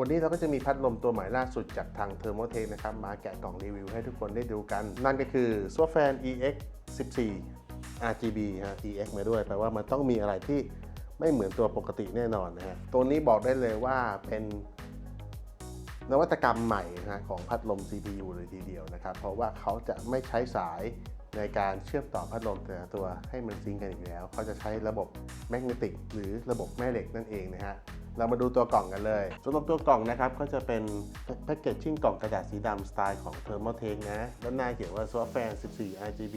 วันนี้เราก็จะมีพัดลมตัวใหม่ล่าสุดจากทาง Thermotech นะครับ มาแกะกล่องรีวิวให้ทุกคนได้ดูกัน นั่นก็คือ s w a f a n EX 14 RGB ฮะ EX มาด้วย แปลว่ามันต้องมีอะไรที่ไม่เหมือนตัวปกติแน่นอนนะฮะ ตัวนี้บอกได้เลยว่าเป็นนวัตกรรมใหม่นะฮะของพัดลม CPU เลยทีเดียวนะครับ เพราะว่าเขาจะไม่ใช้สายในการเชื่อมต่อพัดลมแต่ละตัวให้มันซิงกันอีกแล้ว เขาจะใช้ระบบแมกเนติกหรือระบบแม่เหล็กนั่นเองนะฮะ เรามาดูตัวกล่องกันเลยสำหรับตัวกล่องนะครับก็จะเป็นแพ็กเกจชิ่งกล่องกระดาษสีดำสไตล์ของ Thermotech นะด้านหน้าเขียนว่า Soft Fan 14 RGB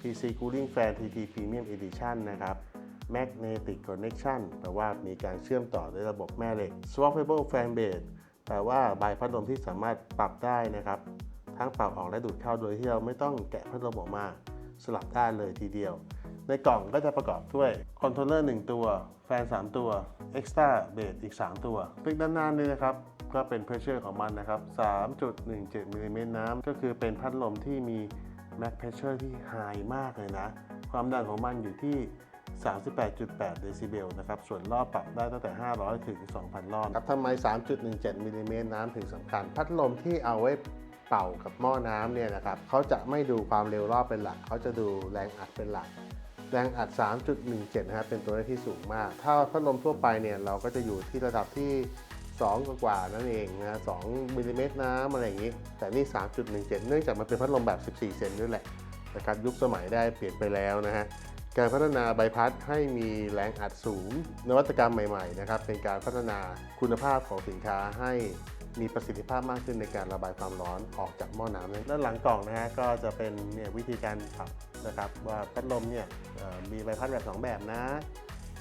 PC Cooling Fan TT Premium Edition นะครับ Magnetic Connection แปลว่ามีการเชื่อมต่อด้วยระบบแม่เหล็ก Swappable Fan Base แปลว่าใบพัดลมที่สามารถปรับได้นะครับ ทั้งปรับออกและดูดเข้าโดยที่เราไม่ต้องแกะพัดลมออกมา สลับได้เลยทีเดียว ในกล่องก็จะประกอบด้วยคอนโทรลเลอร์1ตัว แฟน 3 ตัว Extra Base อีก 3 ตัวคลิกด้านหน้านี่นะครับก็เป็นเพรสเชอร์ของมันนะครับ 3.17มิลลิเมตรน้ำก็คือเป็นพัดลมที่มี Max Pressure ที่ High มากเลยนะ ความดังของมันอยู่ที่ 38.8 เดซิเบลนะครับ ส่วนรอบปรับได้ตั้งแต่ 500 ถึง 2,000 รอบครับทำไม 3.17มิลลิเมตรน้ำถึงสำคัญ พัดลมที่เอาไว้ เป่ากับหม้อน้ำเนี่ยนะครับเขาจะไม่ดูความเร็วรอบเป็นหลักเขาจะดูแรงอัดเป็นหลัก แรงอัด 3.17 นะครับเป็นตัวเลขที่สูงมาก ถ้าพัดลมทั่วไปเนี่ยเราก็จะอยู่ที่ระดับที่ 2 กว่านั่นเองนะ2มิลลิเมตรน้ำอะไรอย่างนี้ แต่นี่ 3.17 เนื่องจากมันเป็นพัดลมแบบ 14 เซนด้วยแหละนะครับยุคสมัยได้เปลี่ยนไปแล้วนะฮะการพัฒนาใบพัดให้มีแรงอัดสูง นวัตกรรมใหม่ๆนะครับเป็นการพัฒนาคุณภาพของสินค้าให้ มีประสิทธิภาพมากขึ้นในการระบายความร้อนออกจากหม้อน้ำด้านหลังกล่องนะฮะก็จะเป็นเนี่ยวิธีการปรับนะครับว่าพัดลมเนี่ยมีใบพัดแบบ 2 แบบนะ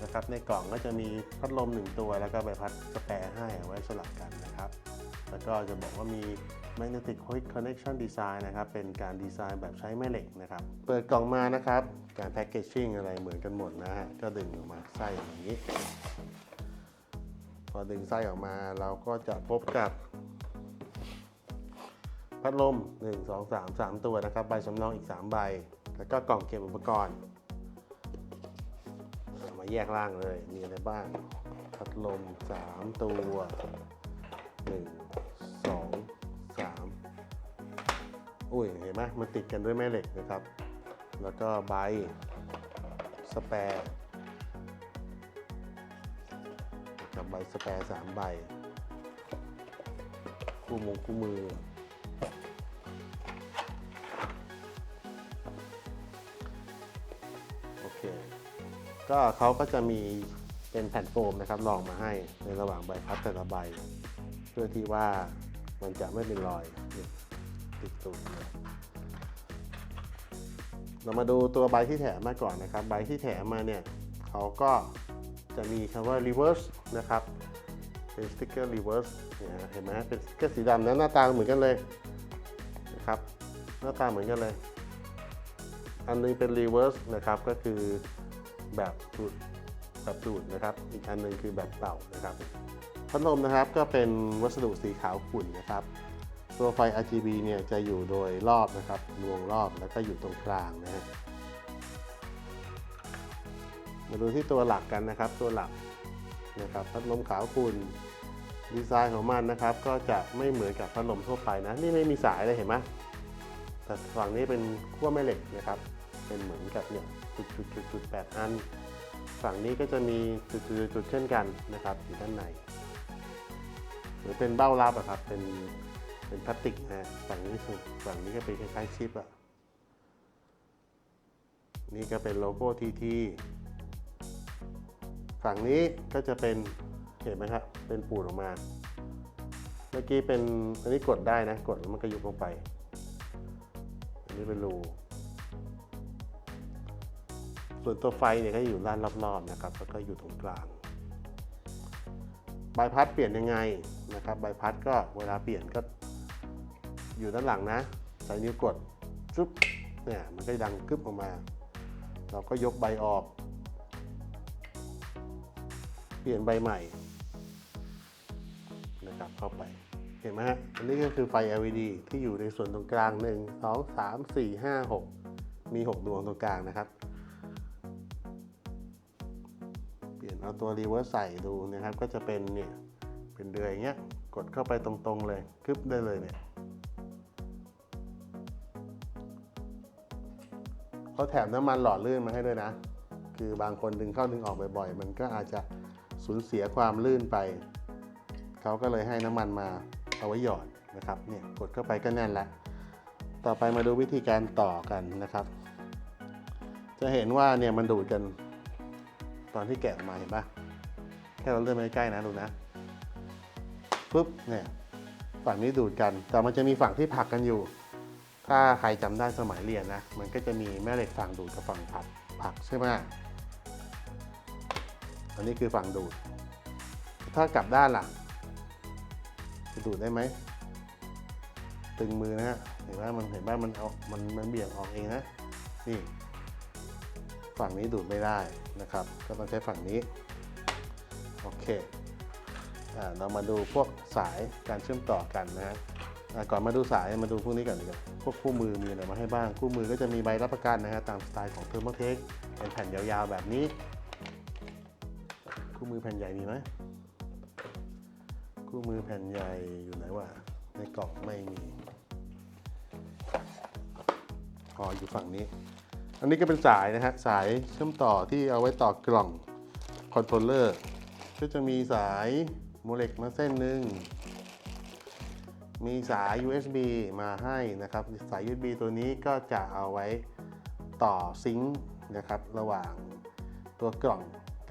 นะครับในกล่องก็จะมีพัดลม 1 ตัว แล้วก็ใบพัดสแปร์ให้ไว้สลับกันนะครับ แล้วก็จะบอกว่ามี Magnetic Quick Connection Design นะครับ เป็นการดีไซน์แบบใช้แม่เหล็กนะครับ เปิดกล่องมานะครับ การแพ็กเกจชิ่งอะไรเหมือนกันหมดนะฮะ ก็ดึงออกมาไส้อย่างนี้ พอดึงไส้ออกมาเราก็จะพบกับ พัดลม 1 2 3 3 ตัวนะครับ ใบสำรองอีก 3 ใบ แล้วก็กล่องเก็บอุปกรณ์ มาแยกล่างเลย มีอะไรบ้าง พัดลม 3 ตัว 1 2 3 อุ้ย เห็นไหมมันติดกันด้วยแม่เหล็กนะครับ แล้วก็ใบ สแปร์กับใบสแปร์สามใบ คู่มงคู่มือ ก็เขาก็จะมีเป็นแผ่นโฟมนะครับรองมาให้ในระหว่างใบพัดแต่ละใบ เพื่อที่ว่ามันจะไม่เป็นรอยติดตุ่มเลยเรามาดูตัวใบที่แถมมาก่อนนะครับ ใบที่แถมมาเนี่ยเขาก็จะมีคำว่า reverse นะครับเป็นสติ๊กเกอร์ reverse เนี่ยเห็นไหมเป็นสติ๊กเกอร์สีดำนะหน้าตาเหมือนกันเลยนะครับ หน้าตาเหมือนกันเลย อันนึงเป็น reverse นะครับก็คือ แบบดูดแบบดูดนะครับ อีกอันหนึ่งคือแบบเป่านะครับ พัดลมนะครับก็เป็นวัสดุสีขาวขุ่นนะครับ ตัวไฟ RGB เนี่ยจะอยู่โดยรอบนะครับวงรอบแล้วก็อยู่ตรงกลางนะฮะมาดูที่ตัวหลักกันนะครับ ตัวหลักนะครับพัดลมขาวขุ่นดีไซน์ของมันนะครับ ก็จะไม่เหมือนกับพัดลมทั่วไปนะ นี่ไม่มีสายเลยเห็นไหมแต่ฝั่งนี้เป็นขั้วแม่เหล็กนะครับ เป็นเหมือนกับเนี่ยจุดจุดจุดจุดแปดอัน ฝั่งนี้ก็จะมีจุดจุดจุดเช่นกันนะครับอยู่ด้านใน หรือเป็นเบ้ารับอะครับเป็นเป็นพลาสติกนะฮะฝั่งนี้สุดฝั่งนี้ก็เป็นคล้ายๆชิปอะนี่ก็เป็นโลโก้ทีทีฝั่งนี้ก็จะเป็นเห็นไหมครับเป็นปูดออกมา เมื่อกี้เป็นอันนี้กดได้นะ กดแล้วมันก็ยุบลงไป อันนี้เป็นรู ส่วนตัวไฟเนี่ยก็อยู่ด้านรอบๆนะครับแล้วก็อยู่ตรงกลางใบพัดเปลี่ยนยังไงนะครับใบพัดก็เวลาเปลี่ยนก็อยู่ด้านหลังนะ ใส่นิ้วกดจุ๊บเนี่ยมันก็ดังกึบออกมา เราก็ยกใบออก เปลี่ยนใบใหม่นะครับเข้าไปเห็นไหมฮะอันนี้ก็คือไฟ LED ที่อยู่ในส่วนตรงกลาง 1 2 3 4 5 6 มี 6 ดวงตรงกลางนะครับ เอาตัวรีเวิร์สใส่ดูนะครับ ก็จะเป็นเนี่ยเป็นเดือยอย่างเงี้ยกดเข้าไปตรงๆเลยคลึบได้เลยเนี่ยเขาแถมน้ำมันหล่อลื่นมาให้ด้วยนะ คือบางคนดึงเข้าดึงออกบ่อยๆ มันก็อาจจะสูญเสียความลื่นไป เขาก็เลยให้น้ำมันมาเอาไว้หยอดนะครับเนี่ยกดเข้าไปก็แน่นแล้วต่อไปมาดูวิธีการต่อกันนะครับ จะเห็นว่าเนี่ยมันดูดกัน ตอนที่แกะออกมาเห็นปะแค่เราเลื่อนไปใกล้ๆนะดูนะปุ๊บเนี่ยฝั่งนี้ดูดกัน แต่มันจะมีฝั่งที่ผักกันอยู่ ถ้าใครจำได้สมัยเรียนนะ มันก็จะมีแม่เหล็กฝั่งดูดกับฝั่งผักผักใช่ไหมอันนี้คือฝั่งดูด ถ้ากลับด้านล่ะจะดูดได้ไหม ตึงมือนะฮะ เห็นว่ามันเห็นว่ามันเอา มันมันเบี่ยงออกเองนะ นี่ ฝั่งนี้ดูดไม่ได้นะครับ ก็ต้องใช้ฝั่งนี้ โอเคอ่าเรามาดูพวกสายการเชื่อมต่อกันนะฮะก่อนมาดูสายมาดูพวกนี้ก่อนดีกว่าพวกคู่มือมีอะไรมาให้บ้าง คู่มือก็จะมีใบรับประกันนะฮะตามสไตล์ของเทอร์โมเทคเป็นแผ่นยาวๆแบบนี้ คู่มือแผ่นใหญ่มีไหมคู่มือแผ่นใหญ่อยู่ไหนวะในกล่องไม่มี พออยู่ฝั่งนี้ อันนี้ก็เป็นสายนะฮะสายเชื่อมต่อที่เอาไว้ต่อกล่องคอนโทรลเลอร์ก็จะมีสายโมเลกมาเส้นหนึ่งมีสาย USB มาให้นะครับ สาย USB ตัวนี้ก็จะเอาไว้ต่อซิงค์นะครับ ระหว่างตัวกล่อง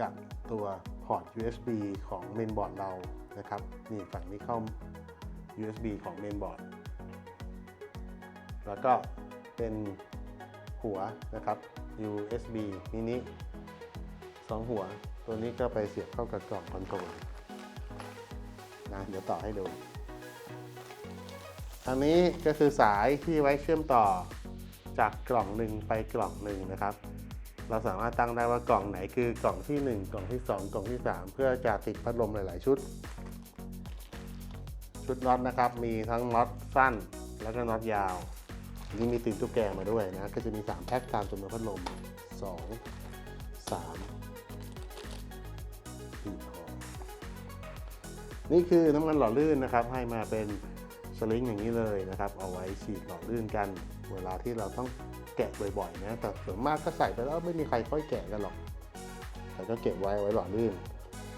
กับตัวพอร์ต USB ของเมนบอร์ดเรานะครับ นี่ฝั่งนี้เข้า USB ของเมนบอร์ดแล้วก็เป็น หัวนะครับ USB มินิสองหัว ตัวนี้ก็ไปเสียบเข้ากับกล่องคอนโทรลนะเดี๋ยวต่อให้ดูอันนี้ก็คือสายที่ไว้เชื่อมต่อจากกล่องหนึ่งไปกล่องหนึ่งนะครับ เราสามารถตั้งได้ว่ากล่องไหนคือกล่องที่ 1 กล่องที่ 2 กล่องที่ 3 เพื่อจะติดพัดลมหลาย ๆ ชุด ชุดน็อตนะครับ มีทั้งน็อตสั้นแล้วก็น็อตยาว นี่มีติดตุ๊กแกมาด้วยนะ ก็จะมี 3 แพ็คตามจำนวนพัดลม 2 3 4พอนี่คือน้ำมันหล่อลื่นนะครับ ให้มาเป็นสลิงอย่างนี้เลยนะครับ เอาไว้ฉีดหล่อลื่นกัน เวลาที่เราต้องแกะบ่อยๆนะแต่ส่วนมากก็ใส่ไปแล้วไม่มีใครค่อยแกะกันหรอก แต่ก็เก็บไว้ไว้หล่อลื่น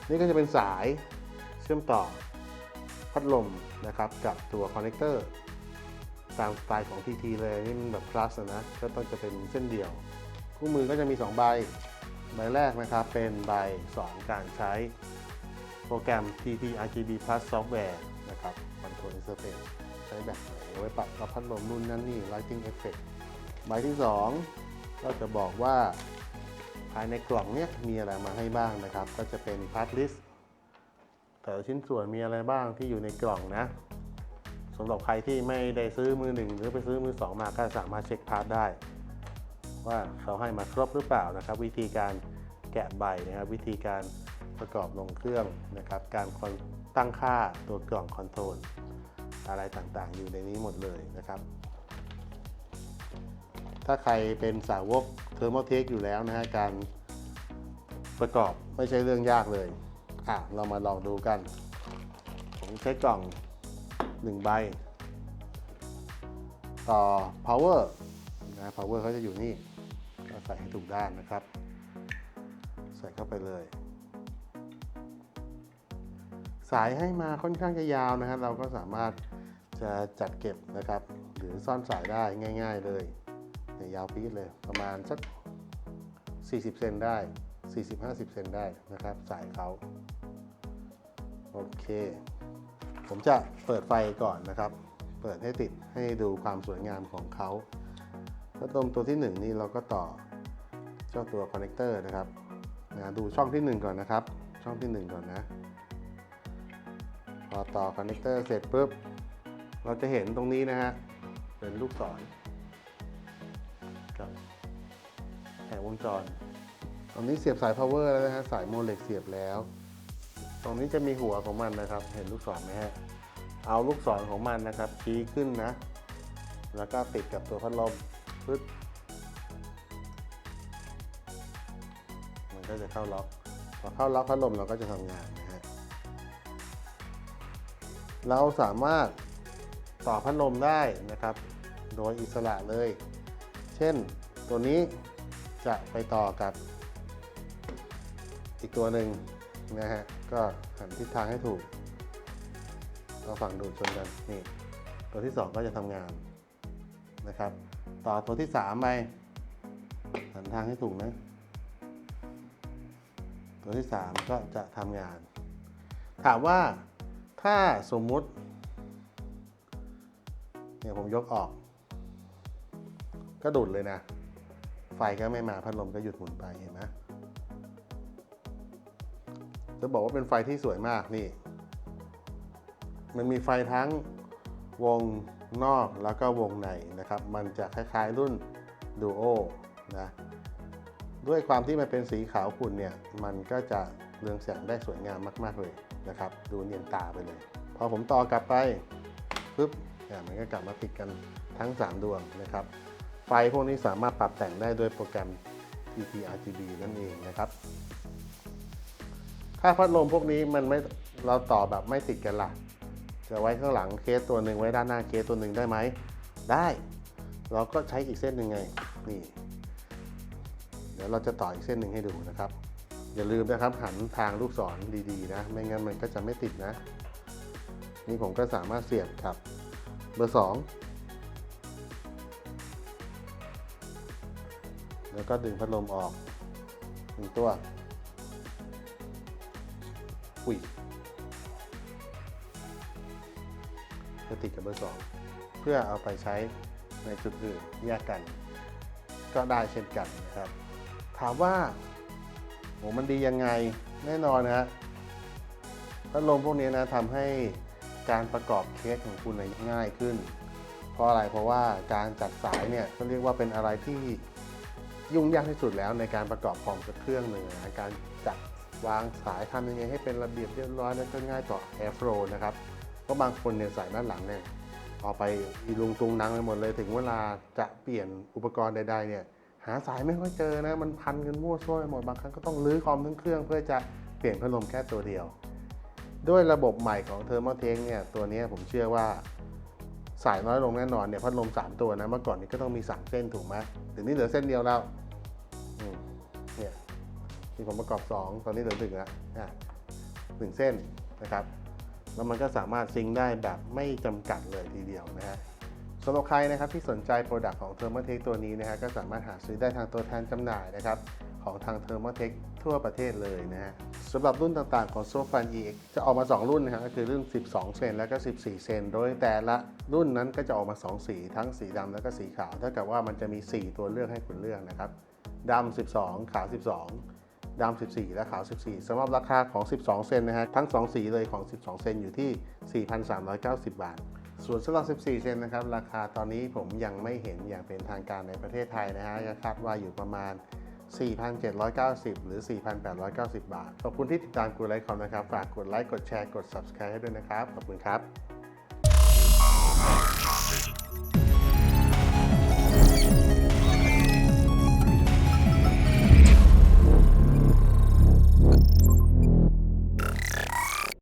นี่ก็จะเป็นสายเชื่อมต่อพัดลมนะครับกับตัวคอนเนคเตอร์ ตามสไตล์ของ TT เลยนี่มันแบบ plus อะนะ ก็ต้องจะเป็นเส้นเดี่ยว คู่มือก็จะมี 2 ใบ ใบแรกนะครับเป็นใบสอนการใช้โปรแกรม TT RGB Plus Software นะครับ Control Interface ใช้แบบไหนเอาไว้ปรับกับพัดลมนู่นนั่นนี่ Lighting Effect ใบที่ 2 ก็จะบอกว่าภายในกล่องเนี้ยมีอะไรมาให้บ้างนะครับ ก็จะเป็น Part List แต่ชิ้นส่วนมีอะไรบ้างที่อยู่ในกล่องนะ สำหรับใครที่ไม่ได้ซื้อมือหนึ่งหรือไปซื้อมือสองมาก็สามารถเช็คพาร์ทได้ ว่าเขาให้มาครบหรือเปล่านะครับ วิธีการแกะใบนะครับ วิธีการประกอบลงเครื่องนะครับ การตั้งค่าตัวกล่องคอนโทรลอะไรต่างๆ อยู่ในนี้หมดเลยนะครับ ถ้าใครเป็นสาวกเทอร์โมเทคอยู่แล้วนะฮะการประกอบไม่ใช่เรื่องยากเลยอะเรามาลองดูกัน ผมใช้กล่อง 1 ใบ ต่อ power นะ power เขาจะอยู่นี่ก็ใส่ให้ถูกด้านนะครับ ใส่เข้าไปเลย สายให้มาค่อนข้างจะยาวนะครับ เราก็สามารถจะจัดเก็บนะครับ หรือซ่อนสายได้ง่าย ๆเลยยยาวปี๊ดเลยประมาณสัก 40 เซนได้ 40-50 เซนได้นะครับ สายเขาโอเค ผมจะเปิดไฟก่อนนะครับ เปิดให้ติดให้ดูความสวยงามของเขาพัดลมตัวที่ 1 นี่เราก็ต่อเจ้าตัวคอนเนคเตอร์นะครับนะดูช่องที่ 1 ก่อนนะครับ ช่องที่ 1 ก่อนนะ พอต่อคอนเนคเตอร์เสร็จปุ๊บ เราจะเห็นตรงนี้นะฮะ เป็นลูกศรกับแผงวงจรตรงนี้เสียบสาย power แล้วนะฮะ สายโมเลกเสียบแล้ว ตรงนี้จะมีหัวของมันนะครับ เห็นลูกศรไหมฮะ เอาลูกศรของมันนะครับ ชี้ขึ้นนะ แล้วก็ติดกับตัวพัดลมปึ๊บมันก็จะเข้าล็อก พอเข้าล็อกพัดลมเราก็จะทำงานนะฮะ เราสามารถต่อพัดลมได้นะครับ โดยอิสระเลย เช่นตัวนี้จะไปต่อกับอีกตัวหนึ่งนะฮะ ก็หันทิศทางให้ถูกเราฝั่งดูดชนกันนี่ตัวที่ 2 ก็จะทำงานนะครับ ต่อตัวที่3ไปหันทางให้ถูกนะ ตัวที่ 3 ก็จะทำงาน ถามว่าถ้าสมมุติเนี่ยผมยกออก ก็ดูดเลยนะ ไฟก็ไม่มาพัดลมก็หยุดหมุนไปเห็นไหม จะบอกว่าเป็นไฟที่สวยมากนี่ มันมีไฟทั้งวงนอกแล้วก็วงในนะครับ มันจะคล้ายๆรุ่น Duo นะด้วยความที่มันเป็นสีขาวขุ่นเนี่ย มันก็จะเรืองแสงได้สวยงามมาก ๆ เลยนะครับ ดูเนียนตาไปเลย พอผมต่อกลับไปปุ๊บอะมันก็กลับมาติดกันทั้ง 3 ดวงนะครับ ไฟพวกนี้สามารถปรับแต่งได้ด้วยโปรแกรม TP RGB นั่นเองนะครับ ถ้าพัดลมพวกนี้มันไม่เราต่อแบบไม่ติดกันล่ะ จะไว้ข้างหลังเคสตัวหนึ่งไว้ด้านหน้าเคสตัวหนึ่งได้ไหม ได้ เราก็ใช้อีกเส้นหนึ่งไง นี่ เดี๋ยวเราจะต่ออีกเส้นหนึ่งให้ดูนะครับ อย่าลืมนะครับหันทางลูกศรดีๆนะ ไม่งั้นมันก็จะไม่ติดนะ นี่ผมก็สามารถเสียบครับ เบอร์ 2 แล้วก็ดึงพัดลมออกหนึ่งตัว อุ้ยจะติดกับเบอร์ 2 เพื่อเอาไปใช้ในจุดอื่นแยกกัน ก็ได้เช่นกันนะครับ ถามว่าโหมันดียังไงแน่นอนนะฮะพัดลมพวกนี้นะทำให้การประกอบเคสของคุณน่ะง่ายขึ้น เพราะอะไรเพราะว่าการจัดสายเนี่ยก็เรียกว่าเป็นอะไรที่ยุ่งยากที่สุดแล้วในการประกอบคอมสักเครื่องหนึ่งนะการจัด วางสายทำยังไงให้เป็นระเบียบเรียบร้อยแล้วก็ง่ายต่อ Airflow นะครับเพราะบางคนเนี่ยสายด้านหลังเนี่ยเอาไปอีลุงตุงนังไปหมดเลยถึงเวลาจะเปลี่ยนอุปกรณ์ใดๆเนี่ยหาสายไม่ค่อยเจอนะมันพันกันมั่วซั่วไปหมดบางครั้งก็ต้องรื้อคอมทั้งเครื่องเพื่อจะเปลี่ยนพัดลมแค่ตัวเดียว ด้วยระบบใหม่ของ Thermaltake เนี่ยตัวนี้ผมเชื่อว่าสายน้อยลงแน่นอนเนี่ยพัดลม 3 ตัวนะเมื่อก่อนนี้ก็ต้องมี 3 เส้นถูกไหมถึงนี้เหลือเส้นเดียวแล้ว ที่ผมประกอบ 2 ตอนนี้เหลือหนึ่งแล้วอะหนึ่งเส้นนะครับแล้วมันก็สามารถซิงได้แบบไม่จำกัดเลยทีเดียวนะฮะสำหรับใครนะครับที่สนใจโปรดักต์ของ Thermaltake ตัวนี้นะฮะก็สามารถหาซื้อได้ทางตัวแทนจำหน่ายนะครับของทาง Thermaltake ทั่วประเทศเลยนะฮะสำหรับรุ่นต่างๆของ s o f a n EX จะออกมา 2 รุ่นนะฮะก็คือรุ่น 12 เซนและก็ 14 เซน โดยแต่ละรุ่นนั้นก็จะออกมา 2 สี ทั้งสีดำและก็สีขาวเท่ากับว่ามันจะมี 4 ตัวเลือกให้คุณเลือกนะครับดำ12 ขาว 12 ดำ 14 และขาว 14สำหรับราคาของ 12 เซนนะฮะ ทั้ง 2 สีเลยของ 12 เซนอยู่ที่ 4,390 บาท ส่วนสำหรับ 14 เซนนะครับ ราคาตอนนี้ผมยังไม่เห็นอย่างเป็นทางการในประเทศไทยนะฮะคาดว่าอยู่ประมาณ 4,790 หรือ 4,890 บาท ขอบคุณที่ติดตามกูไลฟ์คอมนะครับ ฝากกดไลค์ กดแชร์ กด subscribe ให้ด้วยนะครับ ขอบคุณครับ